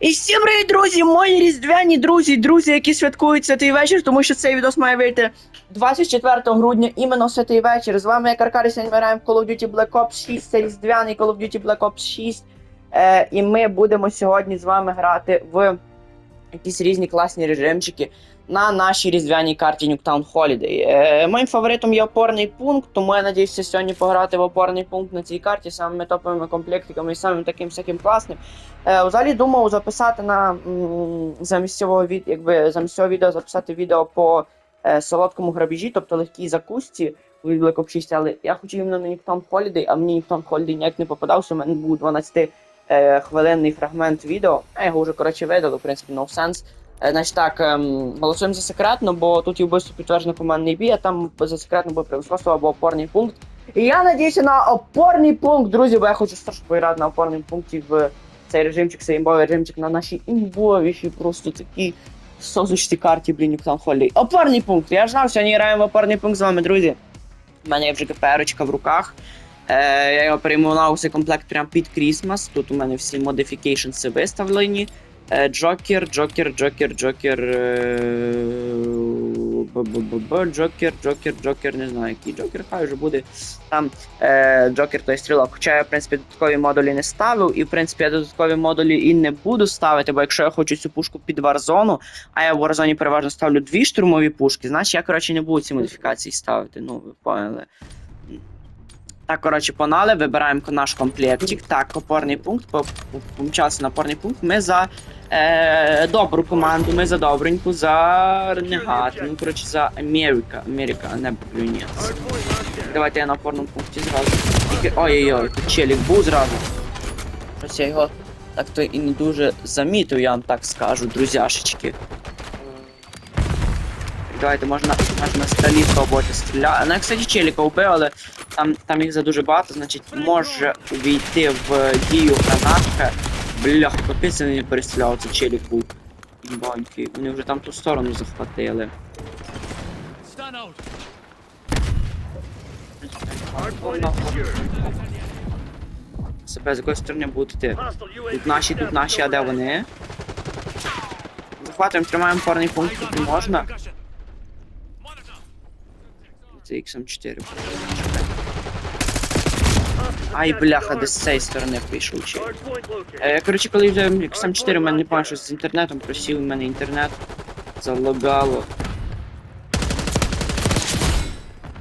І всім привіт, друзі! Мої різдвяні друзі, друзі, які святкують святий вечір, тому що цей відос має вийти 24 грудня, іменно святий вечір. З вами я Каркарі, сьогодні граємо в Call of Duty Black Ops 6, це різдвяний Call of Duty Black Ops 6. Е, і ми будемо сьогодні з вами грати в якісь різні класні режимчики на нашій різдвяній карті Nuketown Holiday. Е, моїм фаворитом є опорний пункт, тому я надіюся сьогодні пограти в опорний пункт на цій карті самими топовими комплектиками і самим таким всяким класним. Е, взагалі думав записати на замість від, якби замість відео записати відео по е, солодкому грабіжі, тобто легкій закусці від Black Ops 6, але я хотів іменно на Nuketown Holiday, а мені Nuketown Holiday ніяк не попадався, у мене був 12 е, хвилинний фрагмент відео. Я його вже коротше видали, в принципі, no sense. Е, Значить так, ем, голосуємо за секретно, бо тут є вбивство підтверджено командний бій, а там за секретно буде превосходство або опорний пункт. І я надіюся на опорний пункт, друзі, бо я хочу страшно поіграти на опорному пункті в цей режимчик, цей імбовий режимчик на нашій імбовішій просто такій созучій карті, блін, Nuketown Holiday. Опорний пункт. Я ж знав, сьогодні граємо в опорний пункт з вами, друзі. У мене є вже КПРочка в руках. Е, я його перейменував цей комплект прямо під Крісмас. Тут у мене всі модифікейшнси виставлені. Е, Джокер, Джокер, Джокер, Джокер. е, Джокер, Джокер, Джокер, не знаю, який Джокер, хай вже буде там е, Джокер той стрілок. Хоча я, в принципі, додаткові модулі не ставив, і в принципі я додаткові модулі і не буду ставити, бо якщо я хочу цю пушку під Warzone, а я в Warzone переважно ставлю дві штурмові пушки, значить я, коротше, не буду ці модифікації ставити. Ну, ви поняли. Так, коротше, погнали, вибираємо наш комплектик. Так, опорний пункт, по- по- помчався на опорний пункт. Ми за е, добру команду, ми за добреньку, за ренегат, ну, коротше, за Америка, Америка, не Блюнець. Давайте я на опорному пункті зразу. Ой-ой-ой, тут челік був зразу. Щось я його так то і не дуже замітив, я вам так скажу, друзяшечки. Давайте можна, можна з столі спробувати стріляти. Ну, я, кстати, челіка вбив, але там, там їх за дуже багато, значить може увійти в дію гранатка. Бляха, капець не перестріляв, це челік був. Баньки. Вони вже там ту сторону захватили. Себе з якої сторони будуть йти. Тут наші, тут наші, а де вони? Захватуємо, тримаємо парний пункт, тут не можна. Concussion. Monitor. Це XM4. Ай, бляха, десь з цієї сторони прийшов чи. Е, коротше, коли взяв XM4, у мене не пам'ятаю, з інтернетом просів, у мене інтернет залагало.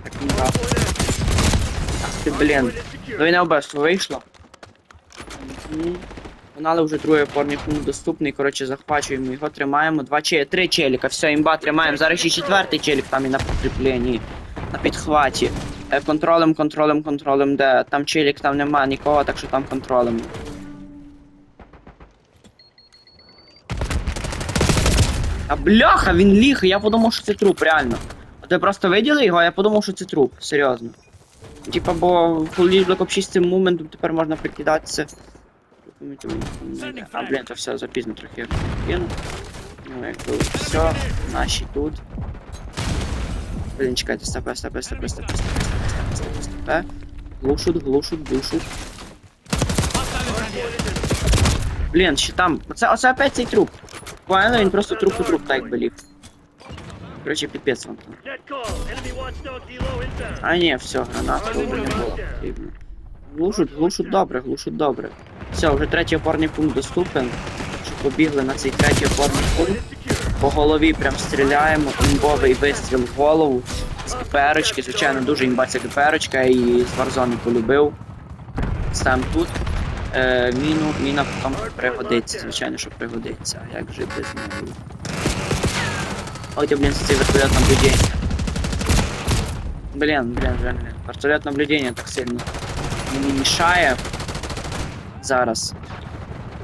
Так, ну да. Ах ти, блін. Двойне вбивство вийшло. Погнали вже другий опорний пункт доступний. Коротше, захвачуємо його, тримаємо. Два че... три челіка. Все, імба, тримаємо. Зараз ще четвертий челік там і на підкріпленні. На підхваті. Е, Контролем, контролем, контролем, де. Там челік, там нема нікого, так що там контролем. А бляха, він ліг, я подумав, що це труп, реально. От ви просто виділи його, а я подумав, що це труп, серйозно. Типа, бо коли Ops 6 цим моментом тепер можна прикидатися. А, блін, то все, запізно трохи. Ну, якби все, наші тут. Блін, чекайте, стопе, стопе, стопе, стопе, стопе, стопе, стопе, глушуть. Hostile is here. Блін, ще там. Оце, оце опять цей труп. Поняли, він просто труп у труп так якби. Короче, піпець вам там. А ні, все, гранатка вже не було потрібно. Глушуть, глушуть добре, глушуть добре. Все, вже третій опорний пункт доступен. Що побігли на цей третій опорний пункт. По голові прям стріляємо, імбовий вистріл в голову. З КПРочки, звичайно, дуже імбаця КПРочка і з Warzone полюбив. Ставимо тут. Е, міну, міна потім пригодиться, звичайно, що пригодиться. Як же без неї? Ой, ти, блін, цей вертольот наблюдення. Блін, блін, блін, блін. Вертольот наблюдення так сильно мені мішає. Зараз.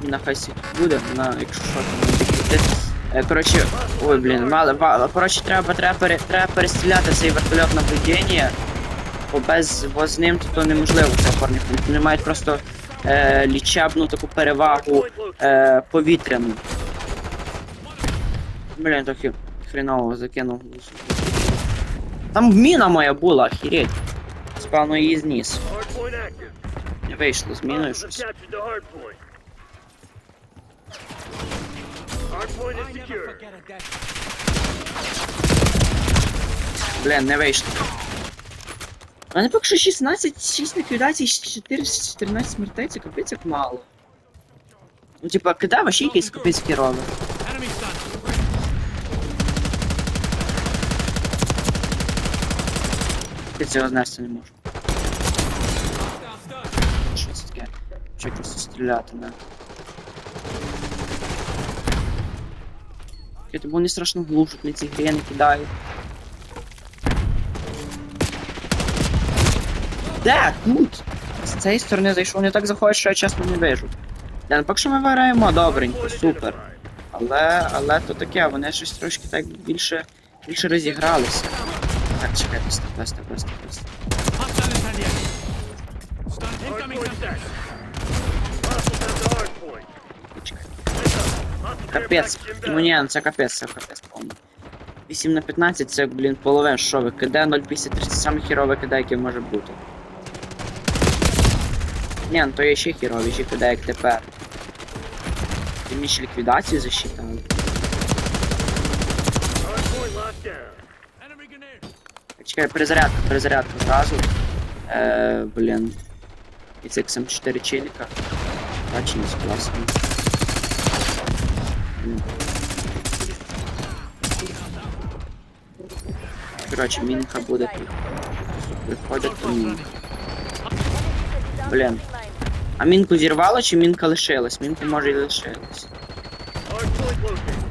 Міна хай буде, вона, якщо що, то не відкрити. Е, Коротше, ой, блін, мало, ва- коротше, треба, треба, пере- треба перестріляти цей вертольот наблюдення, бо без бо з ним то неможливо це опорний. Вони мають просто е, лічебну таку перевагу е, повітряну. Блін, трохи хреново закинув. Там міна моя була, охереть. Спавно її зніс. Не вийшло з міною щось. Блін, не вийшло. У мене поки що 16, 6 ліквідацій, 4, 14 смертей, це капець як мало. Ну, типа, кидай ваші якийсь капець. Enemy stunned. Цього знести не можу. Що це таке? Що просто стріляти, да. Я тобі вони страшно глушать на ці грі, не кидають. Де? Тут! З цієї сторони зайшов, не так заходить, що я чесно не вижу. Я поки що ми виграємо добренько, супер. Але, але то таке, вони щось трошки так більше, більше розігралися. Так, чекайте, стоп, стоп, стоп, стоп, Капець. Ну ні, це капець, це капець повний. 8 на 15 це, блін, половин, що КД 0,53, це саме хірове КД, яке може бути. Ні, ну то є ще хіровіші КД, як тепер. Ти мені ще ліквідацію засчитали. Чекай, перезарядка, перезарядка зразу. Е, блін. І це XM4 челіка. Класно. Блін. Коротше, мінка буде тут. Виходить то мінка. Блін. А мінку зірвало чи мінка лишилась? Мінка може і лишилась. Hardpoint located.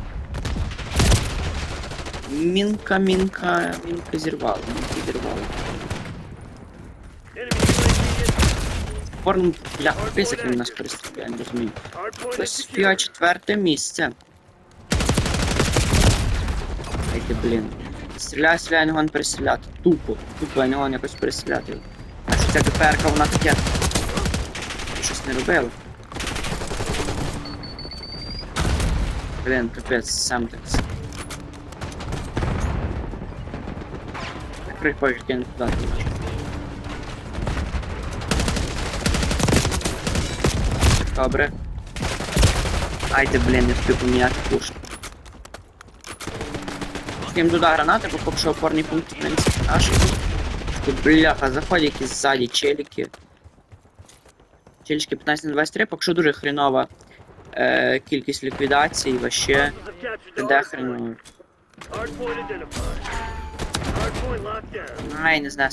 Мінка, мінка, мінка зірвала, Порно, бля, капець, він нас перестріляє, не розумію. Ось фіа четверте місце. Ай ти, блін. Стріляй, стріляй, не гон перестріляти. Тупо, тупо, я не гон якось перестріляти. А що ця ГПРка, вона таке. Щось не робила. Блін, капець, сам так. Поїзд, я не туди не. Добре. Айде, блін, не встиг поміняти пушку. Скинем туди гранати, бо поки що опорний пункт, в принципі, наш. Тут, бляха, заходять якісь ззаді челіки. Челічки 15 на 23, поки що дуже хренова е, кількість ліквідацій, have Де хреново. Ай, не знаю.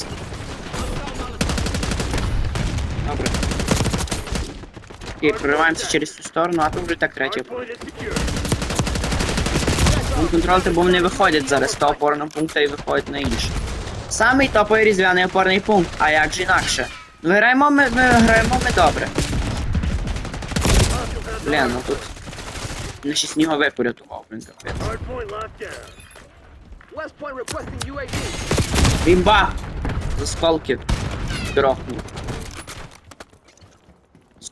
Добре. Окей, прориваємося через цю сторону, а тут вже так secure. Ну, контролити, бо вони виходять зараз з того опорного пункту і виходять на інший. Самий топовий різдвяний опорний пункт, а як же інакше? Ну, ми, ми граємо ми добре. Блін, ну тут. Не ще порятував, блін, капець. Бімба! З. Дорохнув.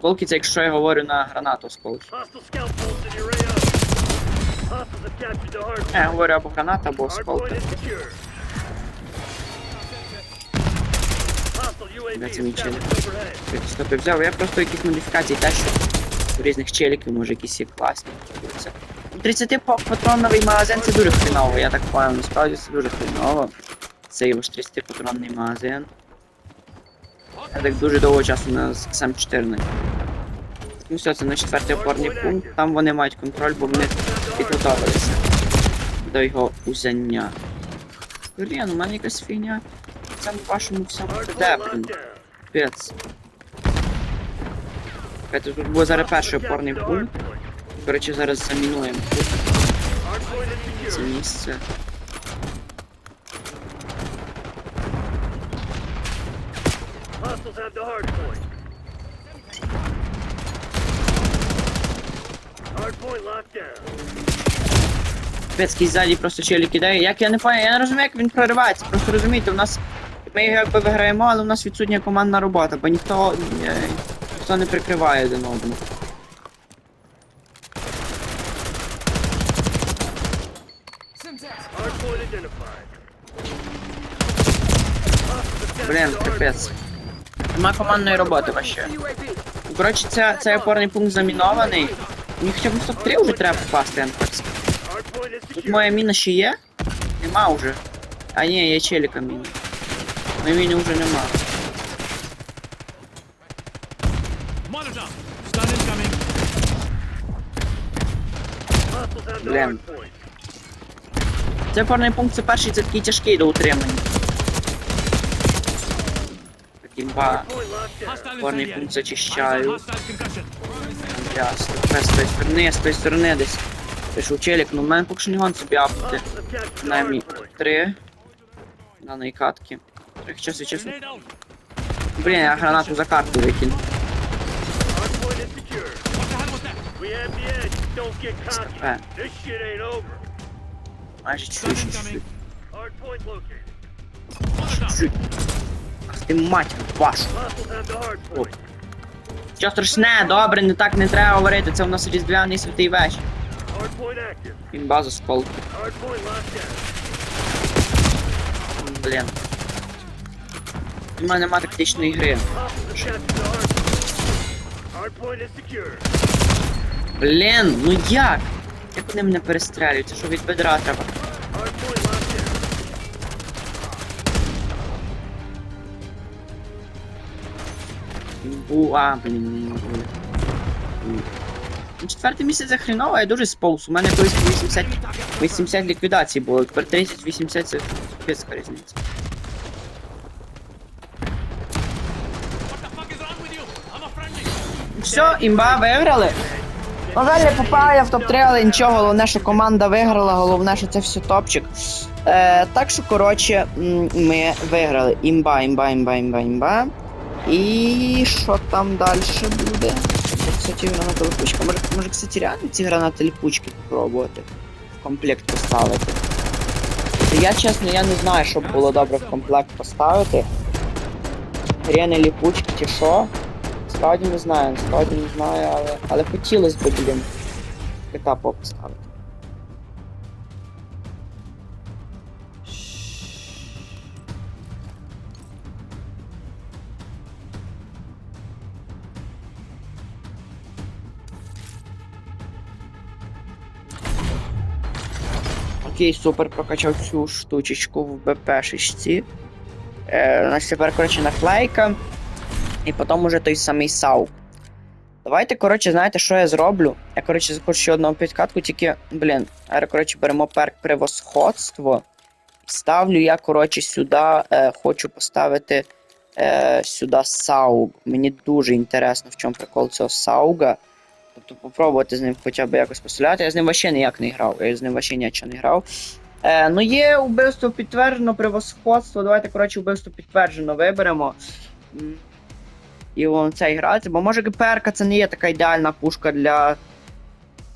Осколки це якщо я говорю на гранату осколки. Я говорю або граната, або осколки. Де це мій челік? стопи взяв, я просто якісь модифікації теж у різних челіків, може якісь є класні. Це. 30 па- патроновий магазин це дуже хреново, я так понял, насправді це дуже хреново. Це його ж 30 патронний магазин. Я так дуже довго часу на сам 14. Ну все, це на четвертий опорний пункт, там вони мають контроль, бо вони підготовилися до його узяння. Блін, у мене якась в цьому вашому всьому Hardpoint де, locked блін. down. Капець. Тут буде зараз перший опорний пункт. До речі, зараз замінуємо тут це місце. Hostiles have the hardpoint. Hardpoint locked down. Капецький ззаді просто челі кидає. Як я не пам'ятаю, я не розумію, як він проривається. Просто розумієте, у нас. Ми його якби виграємо, але у нас відсутня командна робота, бо ніхто, е, ніхто не прикриває один одного. Блін, капець. Нема командної роботи вообще. Коротше, це, цей опорний пункт замінований. Мені хоча б в топ-3 вже треба попасти, is Тут моя міна ще є? Нема вже. А ні, є челіка міна. Моєї міни вже нема. Блін. Це опорний пункт, це перший, це такий тяжкий до утримання. Такий ба. Point locked down. Hostile Опорний incendiary. пункт зачищаю. Ясно. З тої сторони, з тої сторони десь. Пишу челік, ну в мене поки що не гон собі апнути. Принаймні три. Даної катки. Трохи часу out. Блін, я гранату за карту викину. Over. Майже чуть-чуть. чуть-чуть. Ти мать вашу. Hardpoint. Що страшне, добре, не так не треба говорити. Це у нас різдвяний святий вечір. Він базу down. Блін. У мене нема тактичної гри. Блін, ну як? Як вони мене перестрелюють? Це що від бедра треба? Бу, а, блін, не буде. Четверте місце за я дуже сповз. У мене колись 80, 80 ліквідацій було, тепер 30-80 це пецька різниця. Все, імба виграли. На жаль, я в топ-3, але нічого, головне, що команда виграла, головне, що це все топчик. Е, так що, коротше, ми виграли. Імба, імба, імба, імба, імба. І що там далі буде? Це, кстати, граната липучка. Може, може, кстати, реально ці гранати липучки попробувати в комплект поставити. Я чесно, я не знаю, що було добре в комплект поставити. Грени ліпучки чи що. Справді не знаю, справді не знаю, але, але хотілося б, блін, пікапо поставити. Окей, супер, прокачав цю штучечку в БП-шечці. Е, у нас тепер, коротше, наклейка. І потім уже той самий САУ. Давайте, коротше, знаєте, що я зроблю? Я, коротше, захочу ще одну підкатку, тільки, блін, коротше, беремо перк превосходство. Ставлю я, коротше, сюди, е, хочу поставити е, сюди сауг. Мені дуже інтересно, в чому прикол цього сауга. Тобто попробувати з ним хоча б якось постріляти. Я з ним вообще ніяк не грав, я з ним вообще нічого не грав. Е, ну, є вбивство підтверджено, превосходство. Давайте, коротше, вбивство підтверджено виберемо. І вон цей грати, бо може ГПР це не є така ідеальна пушка для.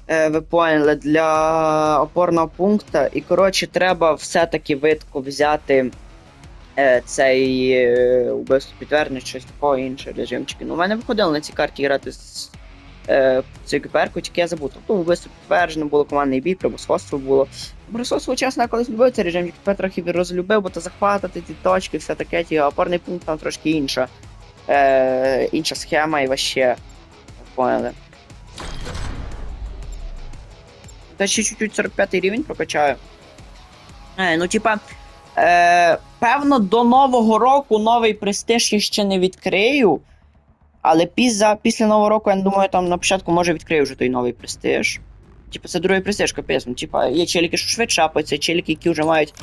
Е, ви поняли, для опорного пункту. І коротше, треба все-таки видко взяти е, цей е, убивство підтвердження, щось такого інше режимчики. Ну, у мене виходило на цій карті грати з цією ГПР, тільки я забув. Тобто убивство підтверджено, було командний бій, превосходство було. Превосходство, чесно, я колись любив цей режим, тепер трохи розлюбив, бо то захватати ті точки, все таке, ті, опорний пункт там трошки інша. Е, інша схема і вообще. Поняли. Та ще чуть-чуть 45 рівень прокачаю. Е, ну, типа, е, певно, до Нового року новий престиж я ще не відкрию. Але після, після Нового року, я думаю, там на початку може відкрию вже той новий престиж. Типа, це другий престиж, капець. Ну, типа, є челіки, що швидше шапаються, челіки, які вже мають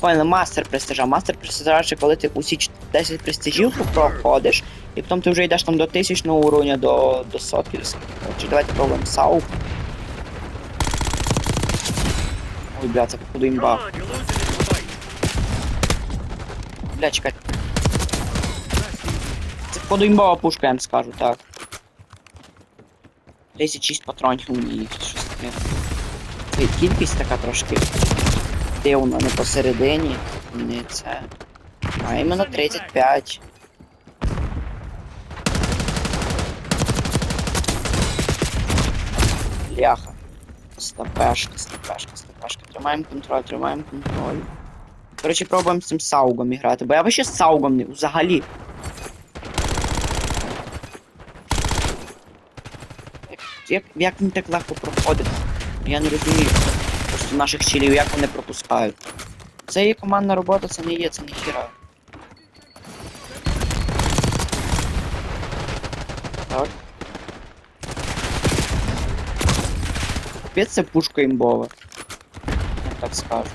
поняли, мастер престижа. Мастер престижа, це коли ти усі 10 престижів проходиш, і потім ти вже йдеш там до тисячного уровня, до, до сотки. до скільки. Давайте пробуємо САУ. Ой, бля, це походу імба. Бля, чекай. Це пушка, я вам скажу, так. 36 патронів у ній, щось таке. Кількість така трошки дивна, не посередині. Не це. А іменно 35. Ляха. Стапешка, стапешка, стапешка. Тримаємо контроль, тримаємо контроль. Коротше, пробуємо з цим саугом грати, бо я вообще з саугом не взагалі. Як, як він так легко проходить? Я не розумію. просто наших чилів, як вони пропускають. Це є командна робота, це не є, це не хіра. Так. Капець це пушка імбова. Я так скажу.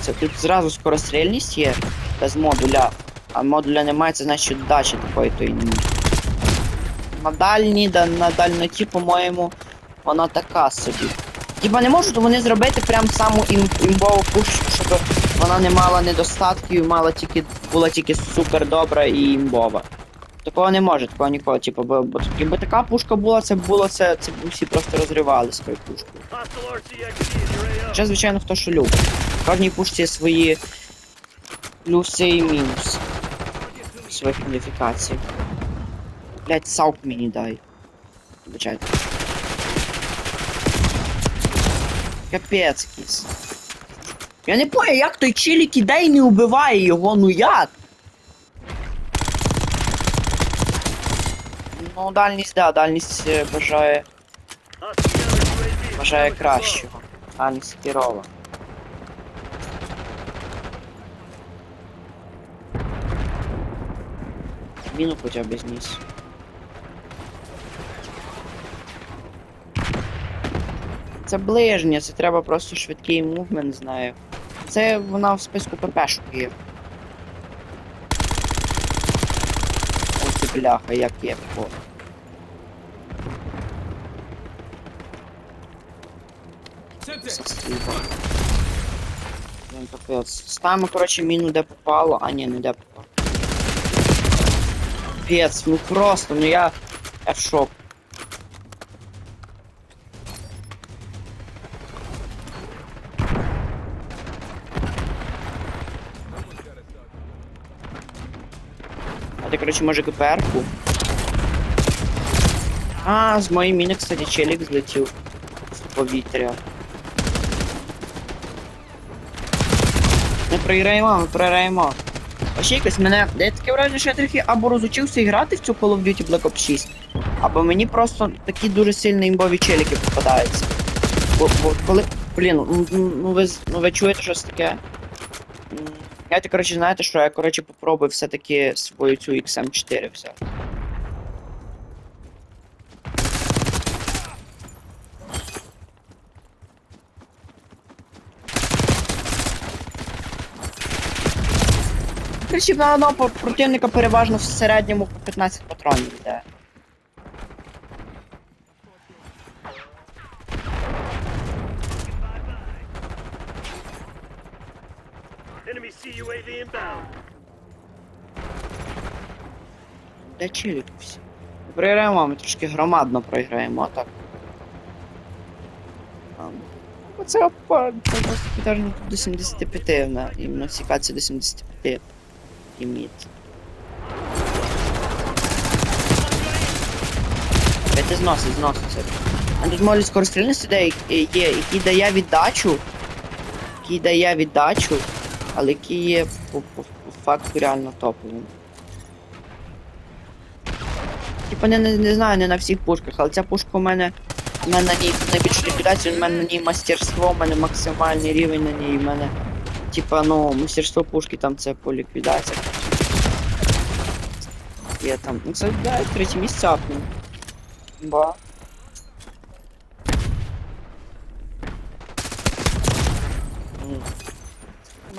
Це тут зразу скорострільність є без модуля, а модуля немає, це значить дачі такої то й немає. На дальній, да, на дальноті, по-моєму, вона така собі. Хіба не можуть вони зробити прям саму ім, імбову пушку, щоб вона не мала недостатків, мала тільки, була тільки супер добра і імбова. Такого не може, такого ніколи. Типу, бо, бо якби така пушка була, це було це, це б всі просто розривали свою пушку. Ще, звичайно, хто що любить. В кожній пушці свої плюси і мінуси. Своїх модифікацій. Блять, саук мені дай. Вибачайте. Капець якийсь. Я не понял, як той чилік іде не убиває його, ну як? Ну, дальність, да, дальність е, бажає, бажає кращого. Дальність керова. Міну хоча б зніс. Це ближнє, це треба просто швидкий мувмент, знаю. Це вона в списку ППшок є. Ось бляха, як є. Це стрільба. Блін, капець. Ставимо, коротше, міну де попало, а ні, не де попало. Капець, ну просто, ну я. Я в шок. Коротше, може КПР-ку? А, з моєї міни, кстати, челік злетів в повітря. Ми програємо, ми програємо. А якось мене. Де таке враження, що я трохи або розучився грати в цю Call of Duty Black Ops 6, або мені просто такі дуже сильні імбові челіки попадаються. Бо, бо коли. Блін, ну, ну, ну ви ну ви чуєте щось таке? Я коротше, знаєте, що я коротше попробую все-таки свою цю XM4 взяти. Причіп на одного противника переважно в середньому по 15 патронів йде. CUAV inbound. Чилік всі? Програємо, ми трошки громадно програємо, а так. Оце опа, підтвердження до 75 на іменно сікація до 75 ліміт. Це зносить, зносить. А тут молі скорострільності є, є, який дає віддачу, який дає віддачу, але який є по, по, по факту реально топовим. Типа не, не, не знаю, не на всіх пушках, але ця пушка у мене. У мене на ній найбільша ліквідація, у мене на ній мастерство, у мене максимальний рівень на ній, у мене. Типа, ну, мастерство пушки там це по ліквідаціях. Є там. Ну це да, третє місце апну. Ба.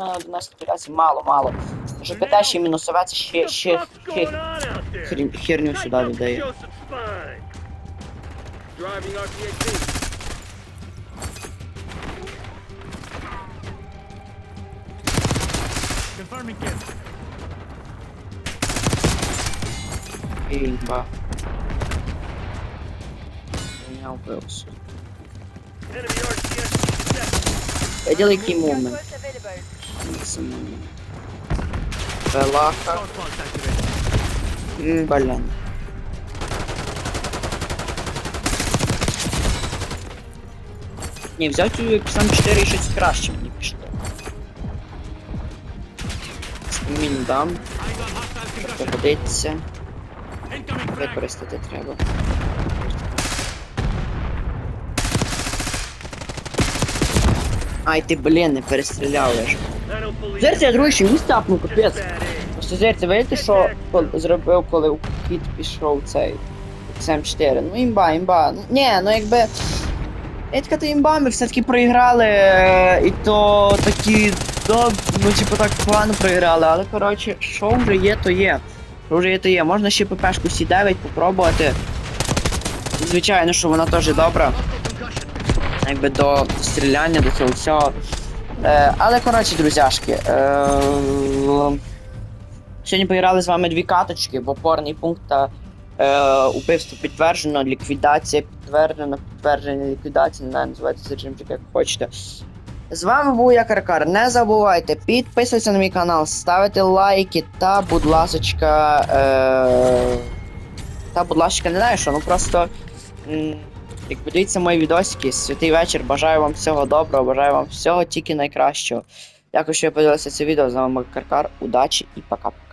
У мене 11 ліквідацій, мало, мало. Вже КТ ще мінусове, це ще, What the ще, fuck's ще going on out there? хрін- херню сюди Nice віддає. Joseph Spine. Driving RCXD. Confirming kill. Імба. Я вбився. Enemy RCXD detected. Я ділю який мувмент. Белаха. Scout pulse activated. М, Блін. Ні, взяв цю сам 4 і щось краще мені пішло. Мін дам, пригодиться, використати треба. Ай ти, блін, не перестріляв я ж. Зерці, я другий ще міст тапнув, капець. Просто зерці, видите, що зробив, коли у кіт пішов цей XM4. Ну імба, імба. Ну, ні, ну якби. Етка то імба, ми все-таки проіграли, і то такі, да, ну типу так погано проіграли, але коротше, що вже є, то є. Що вже є, то є. Можна ще ППшку Сі9 попробувати. Звичайно, що вона теж добра. Якби до стріляння, до цього всього. Е, але коротше, друзяшки. Е, сьогодні поіграли з вами дві каточки в опорний пункт та е, убивство підтверджено, ліквідація підтверджена, підтвердження ліквідація, не знаю, називайте цей режимчик як хочете. З вами був я Каркар. Не забувайте підписуватися на мій канал, ставити лайки та, будь ласочка. Е, та, будь ласка, не знаю що, ну просто. Як дивіться мої відосики, святий вечір. Бажаю вам всього доброго, бажаю вам всього тільки найкращого. Дякую, що ви подивилися це відео. З вами Каркар. Удачі і всім.